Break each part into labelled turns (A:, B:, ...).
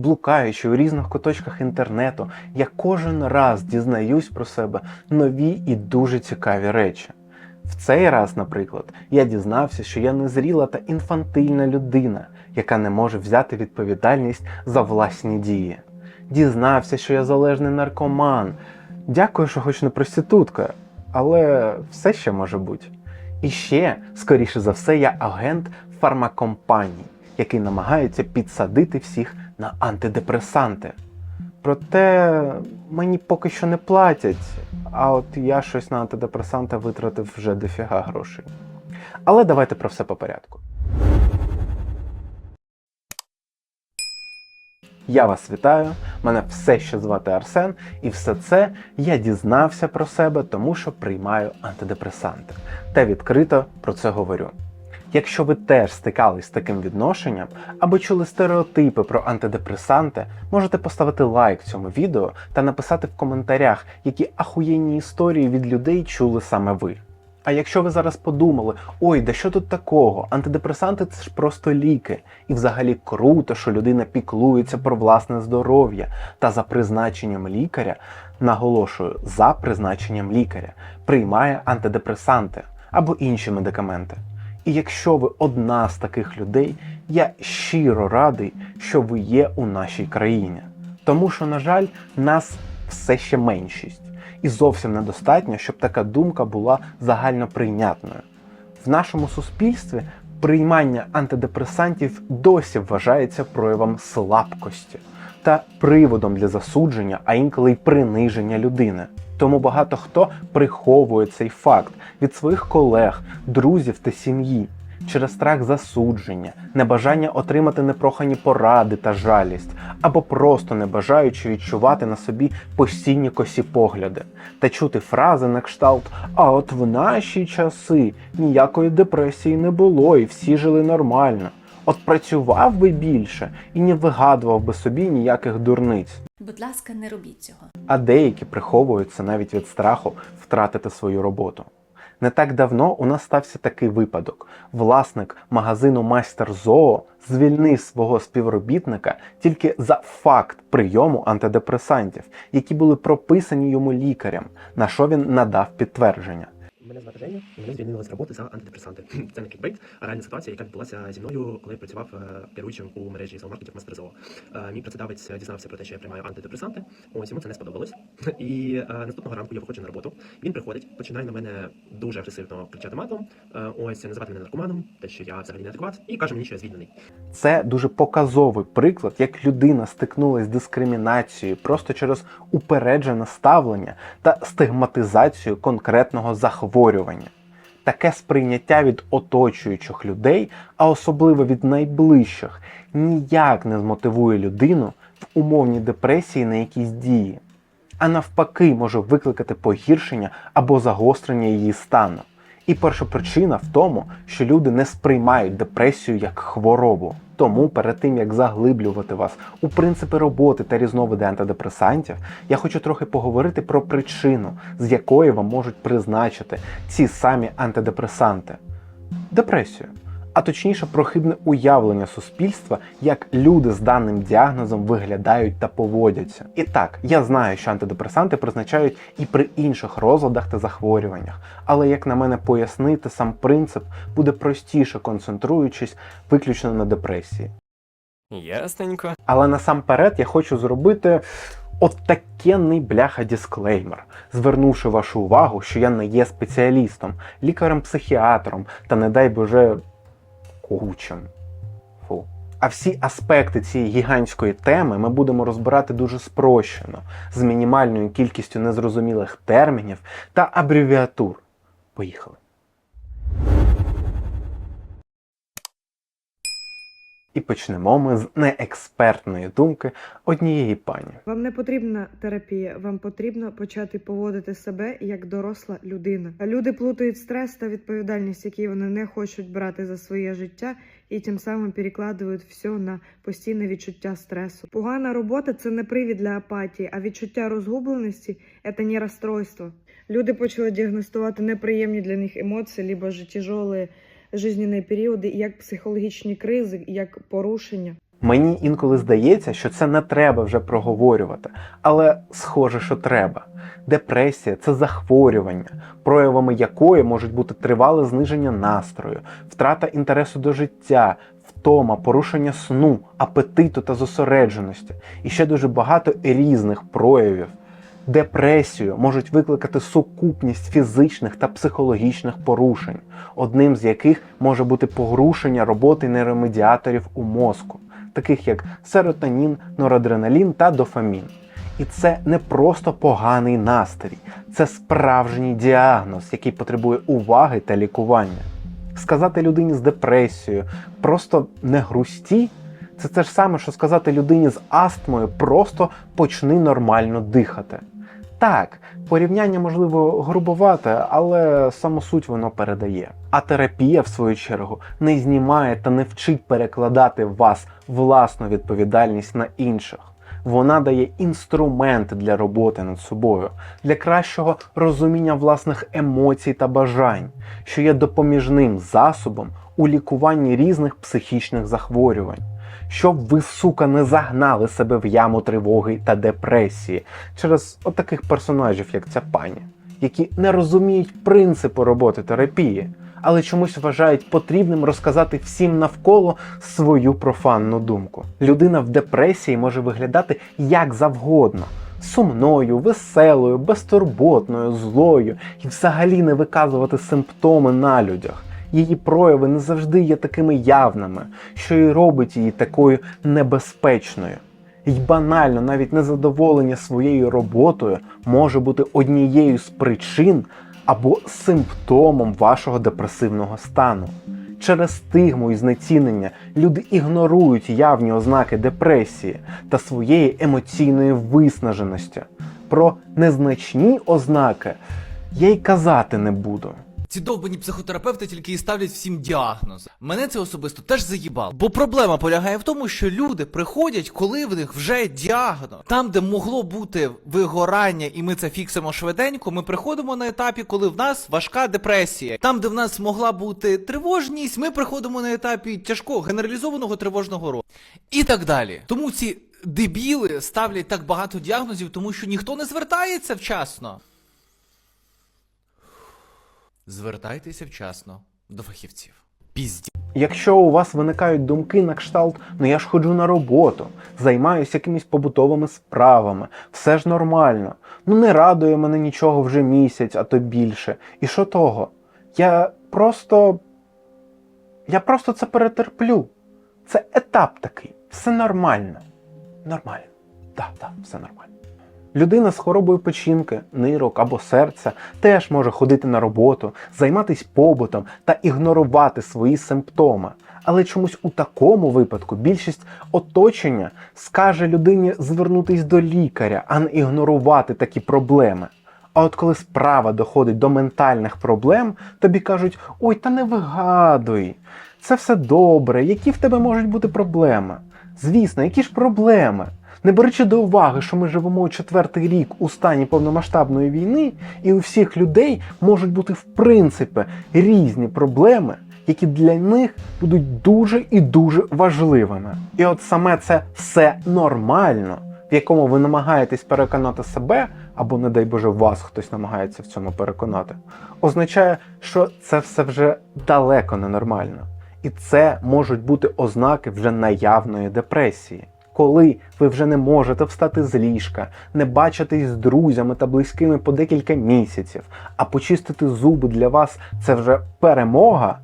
A: Блукаючи у різних куточках інтернету, я кожен раз дізнаюсь про себе нові і дуже цікаві речі. В цей раз, наприклад, я дізнався, що я незріла та інфантильна людина, яка не може взяти відповідальність за власні дії. Дізнався, що я залежний наркоман. Дякую, що хоч не проститутка, але все ще може бути. І ще, скоріше за все, я агент фармакомпанії, який намагається підсадити всіх на антидепресанти. Проте мені поки що не платять, а от я щось на антидепресанти витратив вже дофіга грошей. Але давайте про все по порядку. Я вас вітаю, мене все ще звати Арсен, і все це я дізнався про себе, тому що приймаю антидепресанти та відкрито про це говорю. Якщо ви теж стикались з таким відношенням або чули стереотипи про антидепресанти, можете поставити лайк цьому відео та написати в коментарях, які ахуєнні історії від людей чули саме ви. А якщо ви зараз подумали, ой, да що тут такого? Антидепресанти це ж просто ліки, і взагалі круто, що людина піклується про власне здоров'я та за призначенням лікаря, наголошую, за призначенням лікаря, приймає антидепресанти або інші медикаменти. І якщо ви одна з таких людей, я щиро радий, що ви є у нашій країні. Тому що, на жаль, нас все ще меншість, і зовсім недостатньо, щоб така думка була загально прийнятною. В нашому суспільстві приймання антидепресантів досі вважається проявом слабкості та приводом для засудження, а інколи й приниження людини. Тому багато хто приховує цей факт від своїх колег, друзів та сім'ї через страх засудження, небажання отримати непрохані поради та жалість, або просто не бажаючи відчувати на собі постійні косі погляди та чути фрази на кшталт А от в наші часи ніякої депресії не було, і всі жили нормально. От працював би більше і не вигадував би собі ніяких дурниць.
B: Будь ласка, не робіть цього.
A: А деякі приховуються навіть від страху втратити свою роботу. Не так давно у нас стався такий випадок. Власник магазину Майстер Зоо звільнив свого співробітника тільки за факт прийому антидепресантів, які були прописані йому лікарем, на що він надав підтвердження.
C: Мене звати і мене звільнили з роботи за антидепресанти. Це не клікбейт, а реальна ситуація, яка відбулася зі мною, коли я працював е, керуючим у мережі зоомаркетів Мастерзоо. Е, Мій працедавець дізнався про те, що я приймаю антидепресанти. Ось йому це не сподобалось. І е, наступного ранку я виходжу на роботу. Він приходить, починає на мене дуже агресивно кричати матом. Е, Ось називати мене наркоманом, те, що я взагалі не адекват, і каже мені, що я звільнений.
A: Це дуже показовий приклад, як людина стикнулася з дискримінацією просто через упереджене ставлення та стигматизацію конкретного захворювання. Таке сприйняття від оточуючих людей, а особливо від найближчих, ніяк не змотивує людину в умовній депресії на якісь дії, а навпаки може викликати погіршення або загострення її стану. І перша причина в тому, що люди не сприймають депресію як хворобу. Тому перед тим як заглиблювати вас у принципи роботи та різновиди антидепресантів, я хочу трохи поговорити про причину, з якої вам можуть призначити ці самі антидепресанти депресію. А точніше про хибне уявлення суспільства, як люди з даним діагнозом виглядають та поводяться. І так, я знаю, що антидепресанти призначають і при інших розладах та захворюваннях, але як на мене пояснити сам принцип буде простіше, концентруючись виключно на депресії.
D: Ясненько.
A: Але насамперед я хочу зробити от такенний бляха дисклеймер, звернувши вашу увагу, що я не є спеціалістом, лікарем-психіатром та, не дай Боже, коучем. Фу. А всі аспекти цієї гігантської теми ми будемо розбирати дуже спрощено, з мінімальною кількістю незрозумілих термінів та абревіатур. Поїхали. І почнемо ми з неекспертної думки однієї пані.
E: Вам не потрібна терапія, вам потрібно почати поводити себе як доросла людина. Люди плутають стрес та відповідальність, які вони не хочуть брати за своє життя, і тим самим перекладають все на постійне відчуття стресу. Погана робота це не привід для апатії, а відчуття розгубленості це не розстройство. Люди почали діагностувати неприємні для них емоції, либо ж тяжелі жизненні періоди, як психологічні кризи, як порушення.
A: Мені інколи здається, що це не треба вже проговорювати, але схоже, що треба. Депресія це захворювання, проявами якої можуть бути тривале зниження настрою, втрата інтересу до життя, втома, порушення сну, апетиту та зосередженості, і ще дуже багато різних проявів. Депресію можуть викликати сукупність фізичних та психологічних порушень, одним з яких може бути порушення роботи нейромедіаторів у мозку, таких як серотонін, норадреналін та дофамін. І це не просто поганий настрій, це справжній діагноз, який потребує уваги та лікування. Сказати людині з депресією просто не грусті. Це те ж саме, що сказати людині з астмою просто почни нормально дихати. Так, порівняння можливо грубовате, але саму суть воно передає. А терапія, в свою чергу, не знімає та не вчить перекладати в вас власну відповідальність на інших. Вона дає інструменти для роботи над собою, для кращого розуміння власних емоцій та бажань, що є допоміжним засобом у лікуванні різних психічних захворювань. Щоб ви, сука, не загнали себе в яму тривоги та депресії через отаких персонажів, як ця пані, які не розуміють принципу роботи терапії, але чомусь вважають потрібним розказати всім навколо свою профанну думку. Людина в депресії може виглядати як завгодно. Сумною, веселою, безтурботною, злою і взагалі не виказувати симптоми на людях. Її прояви не завжди є такими явними, що і робить її такою небезпечною. І банально навіть незадоволення своєю роботою може бути однією з причин або симптомом вашого депресивного стану. Через стигму і знецінення люди ігнорують явні ознаки депресії та своєї емоційної виснаженості. Про незначні ознаки я й казати не буду.
F: Ці довбані психотерапевти тільки і ставлять всім діагноз. Мене це особисто теж заїбало. Бо проблема полягає в тому, що люди приходять, коли в них вже діагноз. Там, де могло бути вигорання, і ми це фіксимо швиденько, ми приходимо на етапі, коли в нас важка депресія. Там, де в нас могла бути тривожність, ми приходимо на етапі тяжкого генералізованого тривожного розладу. І так далі. Тому ці дебіли ставлять так багато діагнозів, тому що ніхто не звертається вчасно. Звертайтеся вчасно до фахівців. Пізді.
A: Якщо у вас виникають думки на кшталт, ну я ж ходжу на роботу, займаюся якимись побутовими справами, все ж нормально. Ну не радує мене нічого вже місяць, а то більше. І що того? Я просто. Я просто це перетерплю. Це етап такий. Все нормально. Нормально. Так, так, все нормально. Людина з хворобою печінки, нирок або серця теж може ходити на роботу, займатися побутом та ігнорувати свої симптоми. Але чомусь у такому випадку більшість оточення скаже людині звернутись до лікаря, а не ігнорувати такі проблеми. А от коли справа доходить до ментальних проблем, тобі кажуть: ой, та не вигадуй, це все добре, які в тебе можуть бути проблеми? Звісно, які ж проблеми? Не беручи до уваги, що ми живемо четвертий рік у стані повномасштабної війни, і у всіх людей можуть бути в принципі різні проблеми, які для них будуть дуже і дуже важливими. І от саме це все нормально, в якому ви намагаєтесь переконати себе, або, не дай Боже, вас хтось намагається в цьому переконати, означає, що це все вже далеко не нормально. І це можуть бути ознаки вже наявної депресії. Коли ви вже не можете встати з ліжка, не бачитись з друзями та близькими по декілька місяців, а почистити зуби для вас це вже перемога,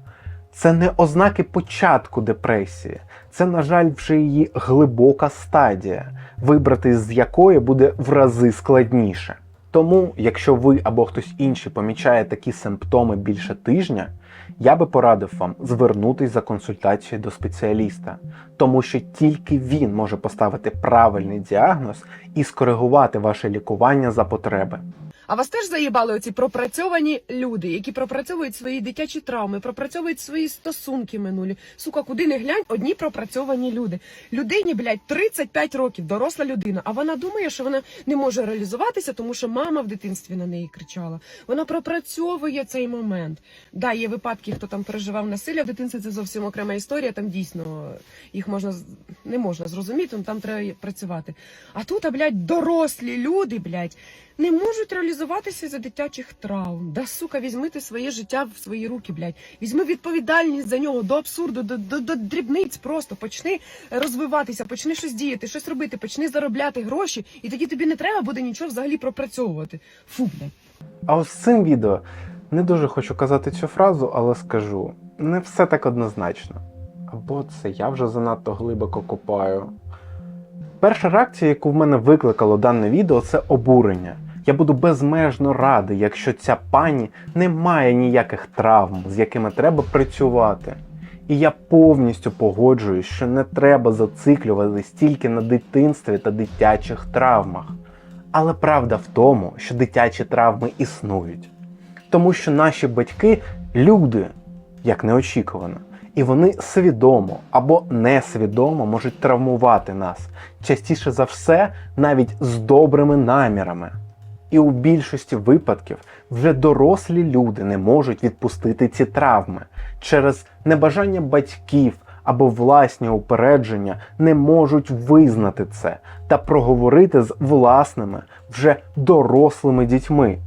A: це не ознаки початку депресії, це, на жаль, вже її глибока стадія, вибрати з якої буде в рази складніше. Тому, якщо ви або хтось інший помічає такі симптоми більше тижня, я би порадив вам звернутись за консультацією до спеціаліста, тому що тільки він може поставити правильний діагноз і скоригувати ваше лікування за потреби.
G: А вас теж заїбали оці пропрацьовані люди, які пропрацьовують свої дитячі травми, пропрацьовують свої стосунки минулі. Сука, куди не глянь, одні пропрацьовані люди. Людині, блядь, 35 років, доросла людина, а вона думає, що вона не може реалізуватися, тому що мама в дитинстві на неї кричала. Вона пропрацьовує цей момент. Да, є випадки. хто там переживав насилля в дитинстві, це зовсім окрема історія. Там дійсно їх можна не можна зрозуміти, ну, там треба працювати. А тут, а, блядь, дорослі люди, блядь, не можуть реалізуватися за дитячих травм. Да сука, візьми ти своє життя в свої руки, блядь. Візьми відповідальність за нього до абсурду, до, до, до дрібниць. Просто почни розвиватися, почни щось діяти, щось робити, почни заробляти гроші, і тоді тобі не треба буде нічого взагалі пропрацьовувати. Фу, блядь.
A: А ось цим відео не дуже хочу казати цю фразу, але скажу: не все так однозначно. Або це я вже занадто глибоко копаю. Перша реакція, яку в мене викликало дане відео, це обурення. Я буду безмежно радий, якщо ця пані не має ніяких травм, з якими треба працювати. І я повністю погоджуюсь, що не треба зациклюватись тільки на дитинстві та дитячих травмах. Але правда в тому, що дитячі травми існують. Тому що наші батьки люди, як неочікувано, і вони свідомо або несвідомо можуть травмувати нас, частіше за все, навіть з добрими намірами. І у більшості випадків вже дорослі люди не можуть відпустити ці травми через небажання батьків або власні упередження не можуть визнати це та проговорити з власними вже дорослими дітьми.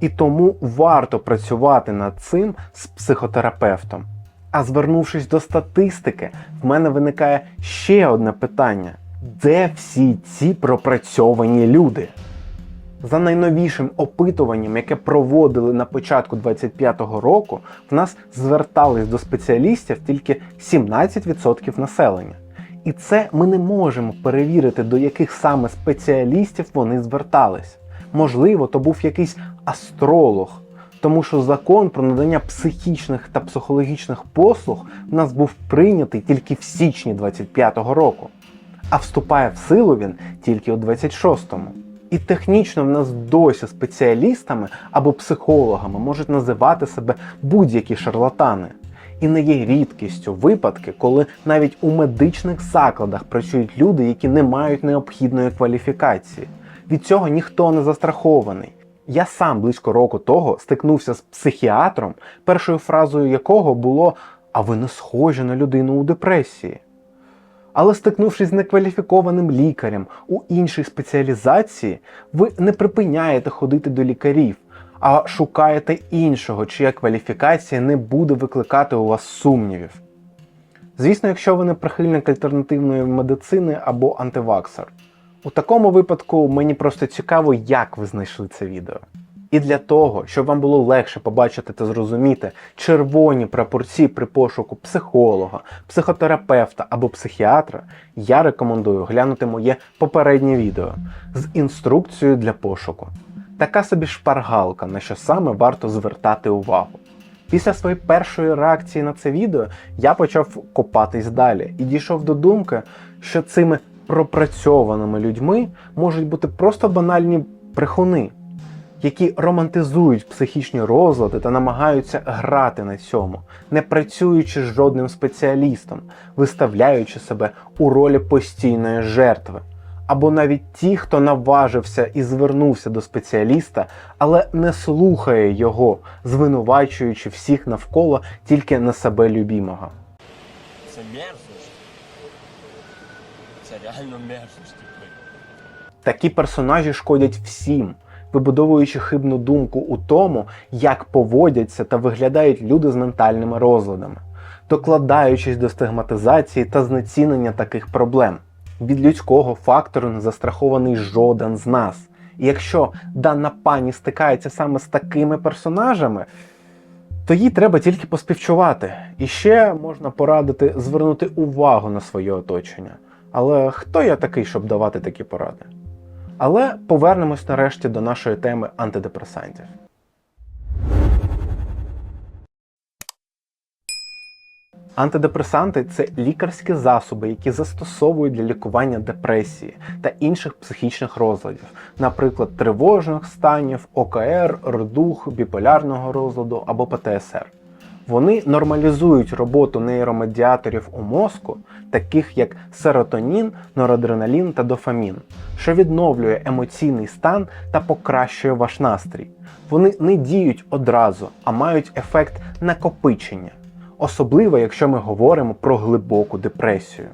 A: І тому варто працювати над цим з психотерапевтом. А звернувшись до статистики, в мене виникає ще одне питання: де всі ці пропрацьовані люди? За найновішим опитуванням, яке проводили на початку 25-го року, в нас звертались до спеціалістів тільки 17% населення. І це ми не можемо перевірити, до яких саме спеціалістів вони звертались. Можливо, то був якийсь астролог, тому що закон про надання психічних та психологічних послуг в нас був прийнятий тільки в січні 25-го року, а вступає в силу він тільки у 26-му. І технічно в нас досі спеціалістами або психологами можуть називати себе будь-які шарлатани. І не є рідкістю випадки, коли навіть у медичних закладах працюють люди, які не мають необхідної кваліфікації. Від цього ніхто не застрахований. Я сам близько року того стикнувся з психіатром, першою фразою якого було А ви не схожі на людину у депресії. Але стикнувшись з некваліфікованим лікарем у іншій спеціалізації, ви не припиняєте ходити до лікарів, а шукаєте іншого, чия кваліфікація не буде викликати у вас сумнівів. Звісно, якщо ви не прихильник альтернативної медицини або антиваксер. У такому випадку мені просто цікаво, як ви знайшли це відео. І для того, щоб вам було легше побачити та зрозуміти червоні прапорці при пошуку психолога, психотерапевта або психіатра, я рекомендую глянути моє попереднє відео з інструкцією для пошуку. Така собі шпаргалка, на що саме варто звертати увагу. Після своєї першої реакції на це відео я почав копатись далі і дійшов до думки, що цими пропрацьованими людьми можуть бути просто банальні брехуни, які романтизують психічні розлади та намагаються грати на цьому, не працюючи з жодним спеціалістом, виставляючи себе у ролі постійної жертви. Або навіть ті, хто наважився і звернувся до спеціаліста, але не слухає його, звинувачуючи всіх навколо тільки на себе любімого.
H: Це мерзость. Це реально мерзость.
A: Такі персонажі шкодять всім, вибудовуючи хибну думку у тому, як поводяться та виглядають люди з ментальними розладами, докладаючись до стигматизації та знецінення таких проблем. Від людського фактору не застрахований жоден з нас. І якщо дана пані стикається саме з такими персонажами, то їй треба тільки поспівчувати. І ще можна порадити звернути увагу на своє оточення. Але хто я такий, щоб давати такі поради? Але повернемось нарешті до нашої теми антидепресантів. Антидепресанти це лікарські засоби, які застосовують для лікування депресії та інших психічних розладів, наприклад, тривожних станів, ОКР, рдух, біполярного розладу або ПТСР. Вони нормалізують роботу нейромедіаторів у мозку, таких як серотонін, норадреналін та дофамін, що відновлює емоційний стан та покращує ваш настрій. Вони не діють одразу, а мають ефект накопичення, особливо якщо ми говоримо про глибоку депресію.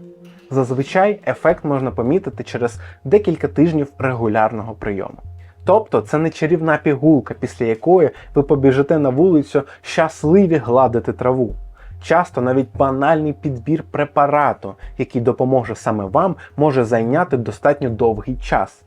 A: Зазвичай ефект можна помітити через декілька тижнів регулярного прийому. Тобто це не чарівна пігулка, після якої ви побіжите на вулицю щасливі гладити траву. Часто навіть банальний підбір препарату, який допоможе саме вам, може зайняти достатньо довгий час.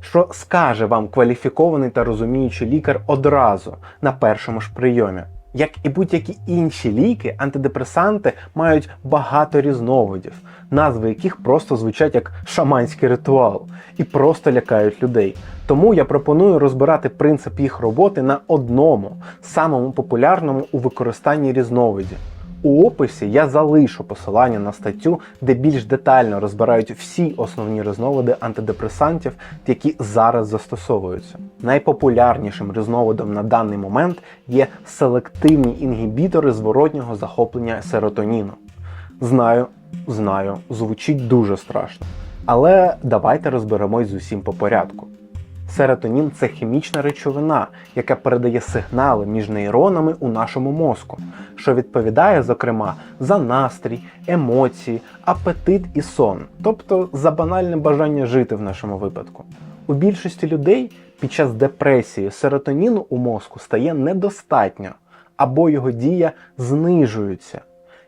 A: Що скаже вам кваліфікований та розуміючий лікар одразу на першому ж прийомі. Як і будь-які інші ліки, антидепресанти мають багато різновидів, назви яких просто звучать як шаманський ритуал і просто лякають людей. Тому я пропоную розбирати принцип їх роботи на одному, самому популярному у використанні різновиді. У описі я залишу посилання на статтю, де більш детально розбирають всі основні різновиди антидепресантів, які зараз застосовуються. Найпопулярнішим різновидом на даний момент є селективні інгібітори зворотнього захоплення серотоніну. Знаю, знаю, звучить дуже страшно. Але давайте розберемось з усім по порядку. Серотонін це хімічна речовина, яка передає сигнали між нейронами у нашому мозку, що відповідає, зокрема, за настрій, емоції, апетит і сон, тобто за банальне бажання жити в нашому випадку. У більшості людей під час депресії серотоніну у мозку стає недостатньо, або його дія знижується.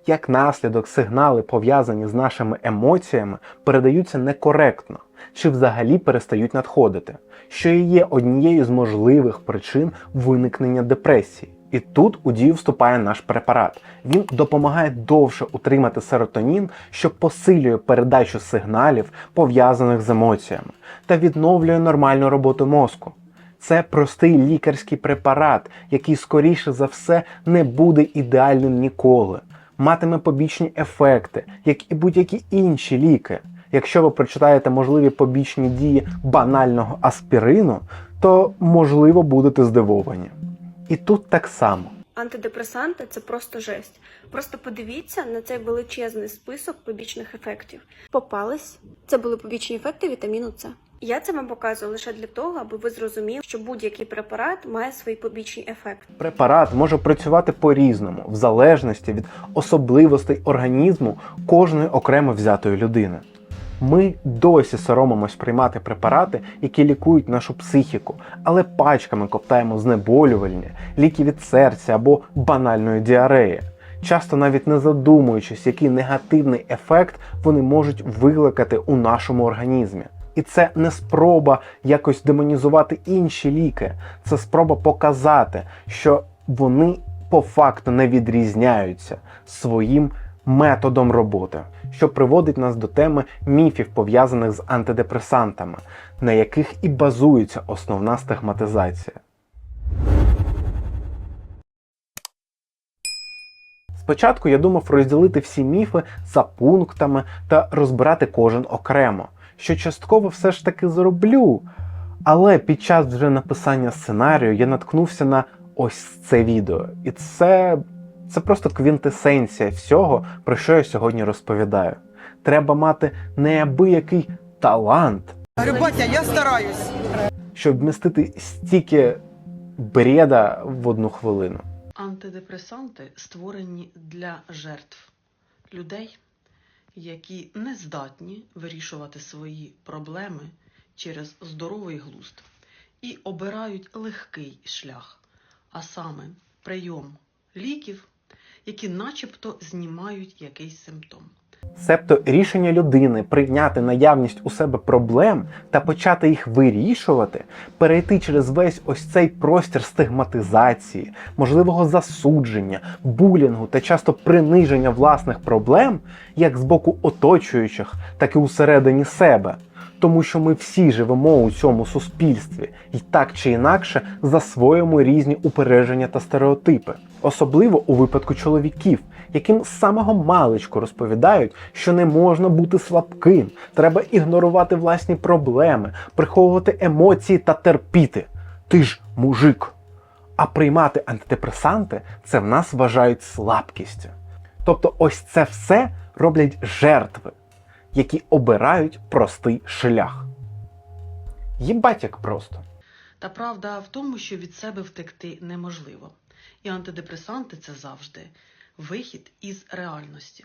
A: Як наслідок, сигнали, пов'язані з нашими емоціями, передаються некоректно чи взагалі перестають надходити, що і є однією з можливих причин виникнення депресії. І тут у дію вступає наш препарат. Він допомагає довше утримати серотонін, що посилює передачу сигналів, пов'язаних з емоціями, та відновлює нормальну роботу мозку. Це простий лікарський препарат, який, скоріше за все, не буде ідеальним ніколи, матиме побічні ефекти, як і будь-які інші ліки. Якщо ви прочитаєте можливі побічні дії банального аспірину, то можливо будете здивовані. І тут так само.
I: Антидепресанти це просто жесть. Просто подивіться на цей величезний список побічних ефектів. Попались. Це були побічні ефекти вітаміну С. Я це вам показую лише для того, аби ви зрозуміли, що будь-який препарат має свої побічні ефекти.
A: Препарат може працювати по-різному, в залежності від особливостей організму кожної окремо взятої людини. Ми досі соромимось приймати препарати, які лікують нашу психіку, але пачками ковтаємо знеболювальні, ліки від серця або банальної діареї. Часто навіть не задумуючись, який негативний ефект вони можуть викликати у нашому організмі. І це не спроба якось демонізувати інші ліки, це спроба показати, що вони по факту не відрізняються своїм методом роботи, що приводить нас до теми міфів, пов'язаних з антидепресантами, на яких і базується основна стигматизація. Спочатку я думав розділити всі міфи за пунктами та розбирати кожен окремо, що частково все ж таки зроблю. Але під час вже написання сценарію я наткнувся на ось це відео. І це, це просто квінтесенція всього, про що я сьогодні розповідаю. Треба мати неабиякий талант,
J: Батя, я стараюсь.
A: щоб вмістити стільки бреда в одну хвилину.
K: Антидепресанти створені для жертв людей, які не здатні вирішувати свої проблеми через здоровий глузд і обирають легкий шлях, а саме прийом ліків, які начебто знімають якийсь симптом.
A: Себто рішення людини прийняти наявність у себе проблем та почати їх вирішувати, перейти через весь ось цей простір стигматизації, можливого засудження, булінгу та часто приниження власних проблем, як з боку оточуючих, так і усередині себе. Тому що ми всі живемо у цьому суспільстві і так чи інакше засвоюємо різні упередження та стереотипи, особливо у випадку чоловіків, яким з самого маличку розповідають, що не можна бути слабким, треба ігнорувати власні проблеми, приховувати емоції та терпіти. Ти ж мужик. А приймати антидепресанти це в нас вважають слабкістю. Тобто, ось це все роблять жертви, які обирають простий шлях. Їбать як просто.
K: Та правда в тому, що від себе втекти неможливо. І антидепресанти це завжди вихід із реальності.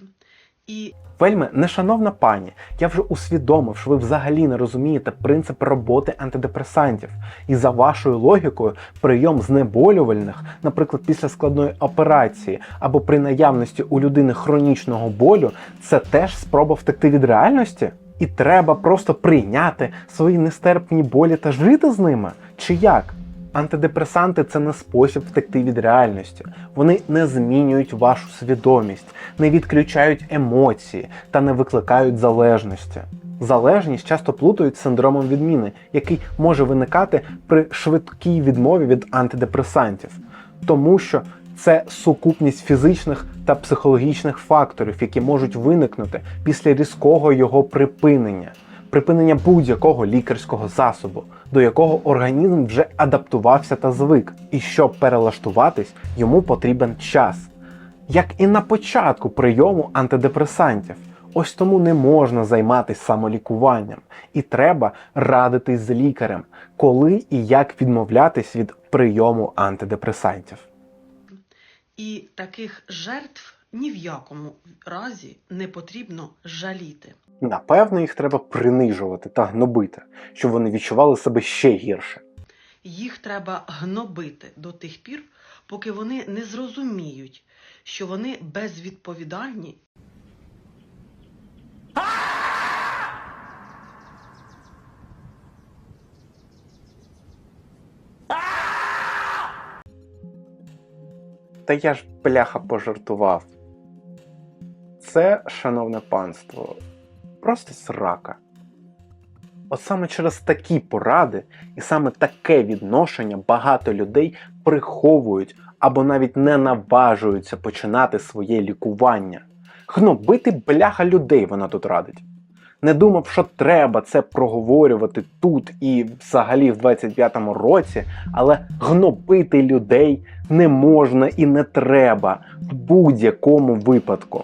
K: І
A: Вельми, нешановна пані, я вже усвідомив, що ви взагалі не розумієте принцип роботи антидепресантів. І за вашою логікою, прийом знеболювальних, наприклад, після складної операції або при наявності у людини хронічного болю, це теж спроба втекти від реальності? І треба просто прийняти свої нестерпні болі та жити з ними? Чи як? Антидепресанти це не спосіб втекти від реальності. Вони не змінюють вашу свідомість, не відключають емоції та не викликають залежності. Залежність часто плутають з синдромом відміни, який може виникати при швидкій відмові від антидепресантів, тому що це сукупність фізичних та психологічних факторів, які можуть виникнути після різкого його припинення припинення будь-якого лікарського засобу, до якого організм вже адаптувався та звик, і щоб перелаштуватись, йому потрібен час. Як і на початку прийому антидепресантів. Ось тому не можна займатися самолікуванням, і треба радитись з лікарем, коли і як відмовлятись від прийому антидепресантів.
K: І таких жертв ні в якому разі не потрібно жаліти.
A: Напевно, їх треба принижувати та гнобити, щоб вони відчували себе ще гірше.
K: Їх треба гнобити до тих пір, поки вони не зрозуміють, що вони безвідповідальні
A: Та я ж бляха пожартував. Це, шановне панство, просто срака. От саме через такі поради і саме таке відношення багато людей приховують або навіть не наважуються починати своє лікування. Гнобити бляха людей вона тут радить. Не думав, що треба це проговорювати тут і взагалі в 25-му році, але гнобити людей не можна і не треба в будь-якому випадку.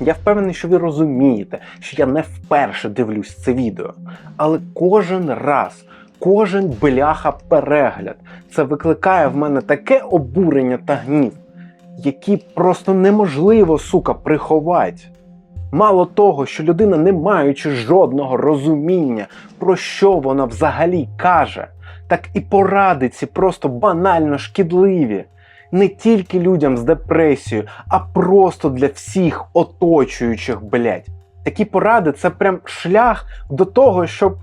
A: Я впевнений, що ви розумієте, що я не вперше дивлюсь це відео, але кожен раз, кожен бляха перегляд це викликає в мене таке обурення та гнів, які просто неможливо, сука, приховати. Мало того, що людина, не маючи жодного розуміння, про що вона взагалі каже, так і поради ці просто банально шкідливі. Не тільки людям з депресією, а просто для всіх оточуючих, блять. Такі поради це прям шлях до того, щоб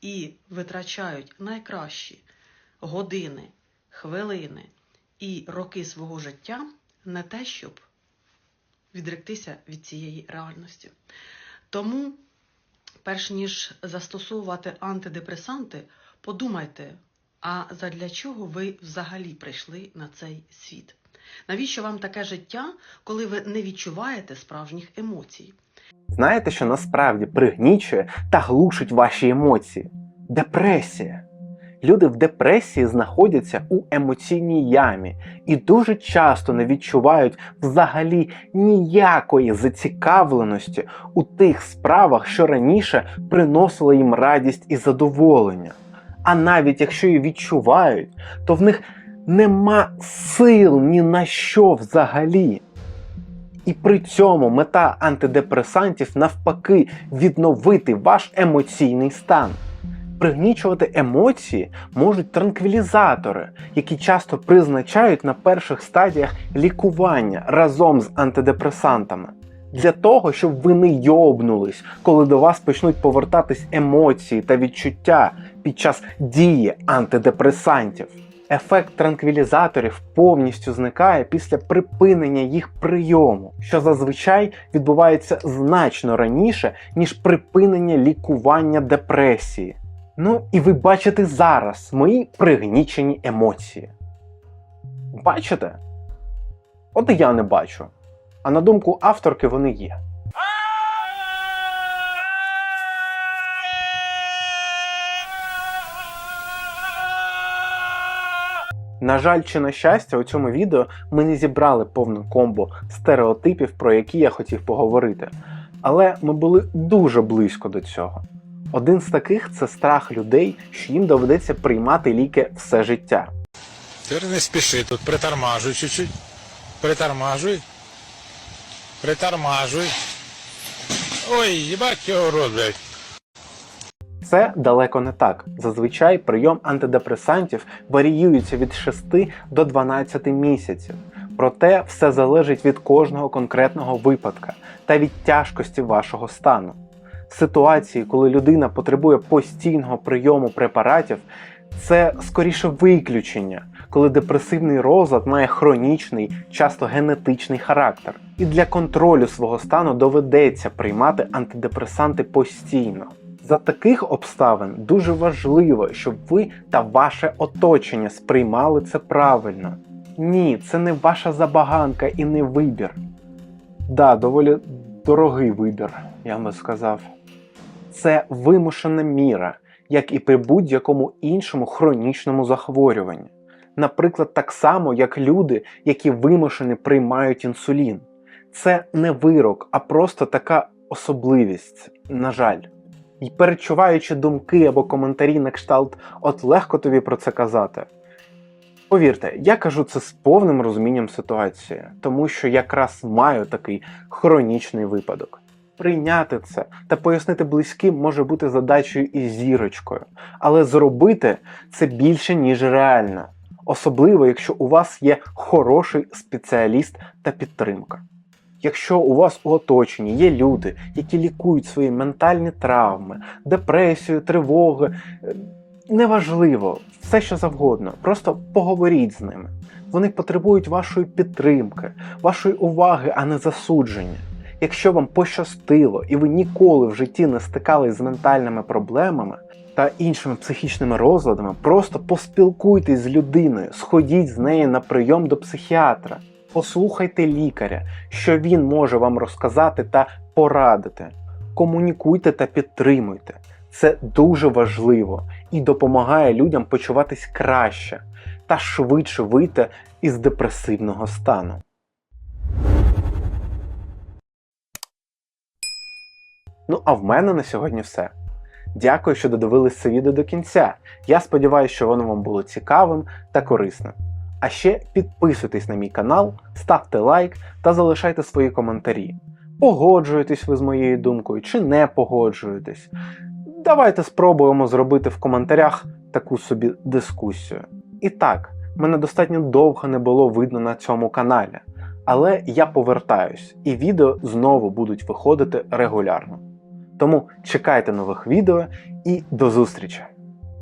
K: і витрачають найкращі години, хвилини і роки свого життя на те, щоб відректися від цієї реальності. Тому, перш ніж застосовувати антидепресанти, подумайте, а задля чого ви взагалі прийшли на цей світ? Навіщо вам таке життя, коли ви не відчуваєте справжніх емоцій?
A: знаєте, що насправді пригнічує та глушить ваші емоції? Депресія. Люди в депресії знаходяться у емоційній ямі і дуже часто не відчувають взагалі ніякої зацікавленості у тих справах, що раніше приносили їм радість і задоволення. А навіть якщо і відчувають, то в них нема сил ні на що взагалі. І при цьому мета антидепресантів навпаки відновити ваш емоційний стан. Пригнічувати емоції можуть транквілізатори, які часто призначають на перших стадіях лікування разом з антидепресантами. Для того, щоб ви не йобнулись, коли до вас почнуть повертатись емоції та відчуття під час дії антидепресантів. Ефект транквілізаторів повністю зникає після припинення їх прийому, що зазвичай відбувається значно раніше, ніж припинення лікування депресії. Ну і ви бачите зараз мої пригнічені емоції. Бачите? От і я не бачу. А на думку авторки вони є. На жаль, чи на щастя, у цьому відео ми не зібрали повну комбо стереотипів, про які я хотів поговорити. Але ми були дуже близько до цього. Один з таких це страх людей, що їм доведеться приймати ліки все життя.
H: Ти не спіши тут, притормажуй чуть-чуть. Притормажуй. Притормажуй. Ой, їбать його рот.
A: Це далеко не так. Зазвичай прийом антидепресантів варіюється від 6 до 12 місяців. Проте все залежить від кожного конкретного випадка та від тяжкості вашого стану. Ситуації, коли людина потребує постійного прийому препаратів, це скоріше виключення, коли депресивний розлад має хронічний, часто генетичний характер. І для контролю свого стану доведеться приймати антидепресанти постійно. За таких обставин дуже важливо, щоб ви та ваше оточення сприймали це правильно. Ні, це не ваша забаганка і не вибір. Да, доволі дорогий вибір, я би сказав. Це вимушена міра, як і при будь-якому іншому хронічному захворюванні. Наприклад, так само, як люди, які вимушені приймають інсулін. Це не вирок, а просто така особливість, на жаль. І перечуваючи думки або коментарі на кшталт, от легко тобі про це казати. Повірте, я кажу це з повним розумінням ситуації, тому що якраз маю такий хронічний випадок. Прийняти це та пояснити близьким може бути задачею і зірочкою, але зробити це більше, ніж реально, особливо якщо у вас є хороший спеціаліст та підтримка. Якщо у вас у оточенні є люди, які лікують свої ментальні травми, депресію, тривоги, е, неважливо, все що завгодно, просто поговоріть з ними. Вони потребують вашої підтримки, вашої уваги, а не засудження. Якщо вам пощастило і ви ніколи в житті не стикались з ментальними проблемами та іншими психічними розладами, просто поспілкуйтесь з людиною, сходіть з нею на прийом до психіатра. Послухайте лікаря, що він може вам розказати та порадити. Комунікуйте та підтримуйте. Це дуже важливо і допомагає людям почуватись краще та швидше вийти із депресивного стану. Ну а в мене на сьогодні все. Дякую, що додивились це відео до кінця. Я сподіваюся, що воно вам було цікавим та корисним. А ще підписуйтесь на мій канал, ставте лайк та залишайте свої коментарі. Погоджуєтесь ви з моєю думкою чи не погоджуєтесь. Давайте спробуємо зробити в коментарях таку собі дискусію. І так, мене достатньо довго не було видно на цьому каналі, але я повертаюсь, і відео знову будуть виходити регулярно. Тому чекайте нових відео і до зустрічі!